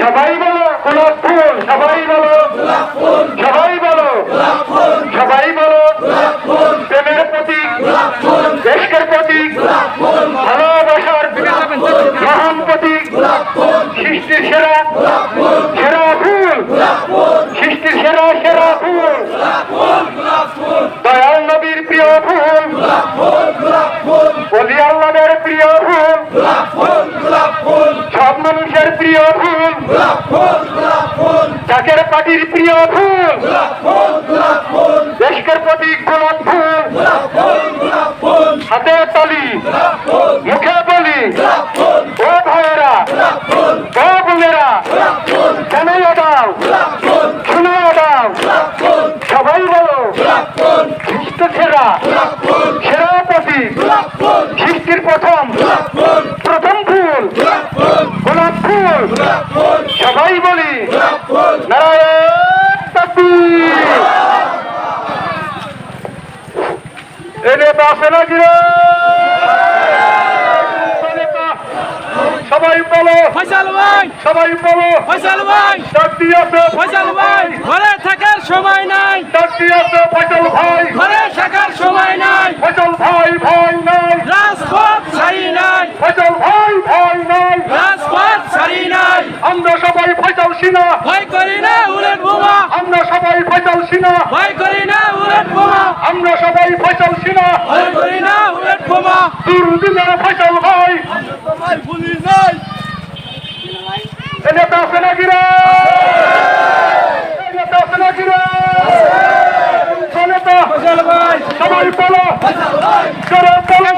সবাই বলো, গোলাপ ফুল, সবাই বলো। সবাই বলো সবাই বলো। প্রেমের প্রতীক, দেশের প্রতীক, ভালোবাসার মহান প্রতীক, সৃষ্টির সেরা সেরা ফুল, সৃষ্টির সেরা সেরা ফুল। প্রিয় ফুল। চাকের পাটির প্রিয় ফুল। দেশকের প্রতীক গোলাপ ফুল। হাতে তালি। মুখে বলি। ও ভাইয়েরা, ও বোনেরা কেন দাও শুনে দাও সবাই বলো খ্রিস্ট সেরা সেরা প্রতীক প্রথম প্রথম ফুল গোলাপ ফুল সবাই বলি নারায়ণ তাকবীর। না নেতা আছে নাকি রে? নেতা। সবাই বলো সবাই বলো ভাই আছে আমরা সবাই ফয়সাল সিনা ভয় করি না উলেন বোমা। আমরা সবাই ফয়সাল সিনা ভয় করি না উলেন বোমা। আমরা সবাই ফয়সাল সিনা ভয় করি না উলেন বোমা। দুর্দিনের ফয়সাল ভাই। তোমার ভুলি নাই এটা আছে না রে? এটা তো আছে নাকি রে? সবাই বলো। সবাই বলো।